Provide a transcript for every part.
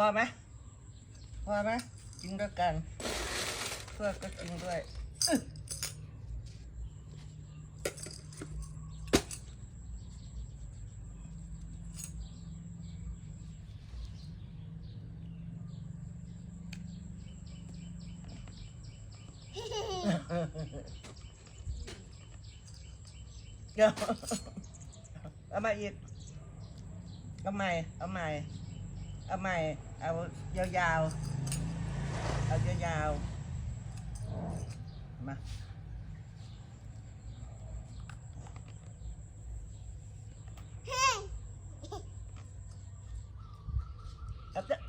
พอไหมพอไหมกินด้วยกันเพื่อก็กินด้วยเดี๋ยวเอามาอีกเอาใหม่เอาใหม่ เอาใหม่ เอายาวๆ เอายาวๆ มา เอาเถอะ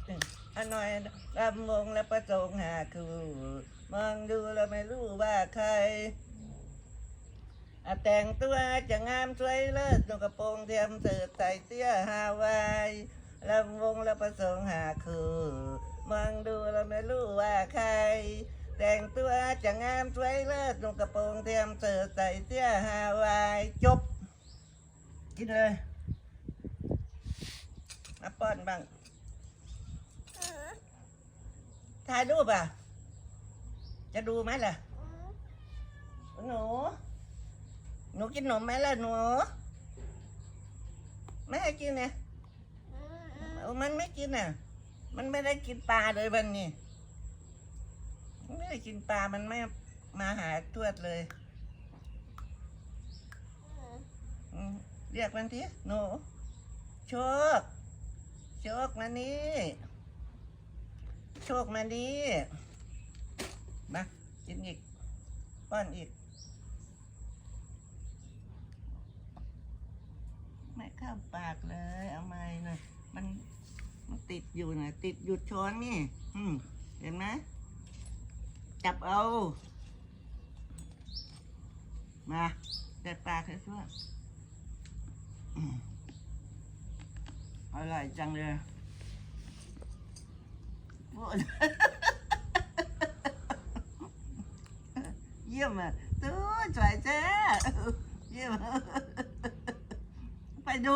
อันหน่อยลำวงและประสงค์หาคือ มองดูแล้วไม่รู้ว่าใครอะแต่งตัวจะงามสวยเลิศนกกระโปรงเทียมเสิร์ฟใส่เตี้ยฮาวาย ลำวงและประสงค์หาคือมองดูแล้วไม่รู้ว่าใคร แต่งตัวจะงามสวยเลิศนกกระโปรงเทียมเสิร์ฟใส่เตี้ยฮาวายจบ กินเลยมาป้อนบ้างถ่ายรูปอะ จะดูไหมล่ะ หนู หนูกินนมไหมล่ะหนู ไม่ให้กินเนี่ย อมันไม่กินอะ มันไม่ได้กินปลาเลยวันนี้ไม่ได้กินปลา มันไม่มาหาทวดเลย เรียกมันทีหนูโชค โชคมานี่โชคมานี่มากินอีก ป้อนอีก ไม่เข้าปากเลย เอาไม้นะมัน ติดอยู่นะติดอยู่ช้อนนี่อืมเห็นไหมจับเอา มาแต่ปากให้ทั่วอืมอร่อยจังเลยโอ้ยเยี่ยมอะตู้สวยเจ้เยี่ยมไปดู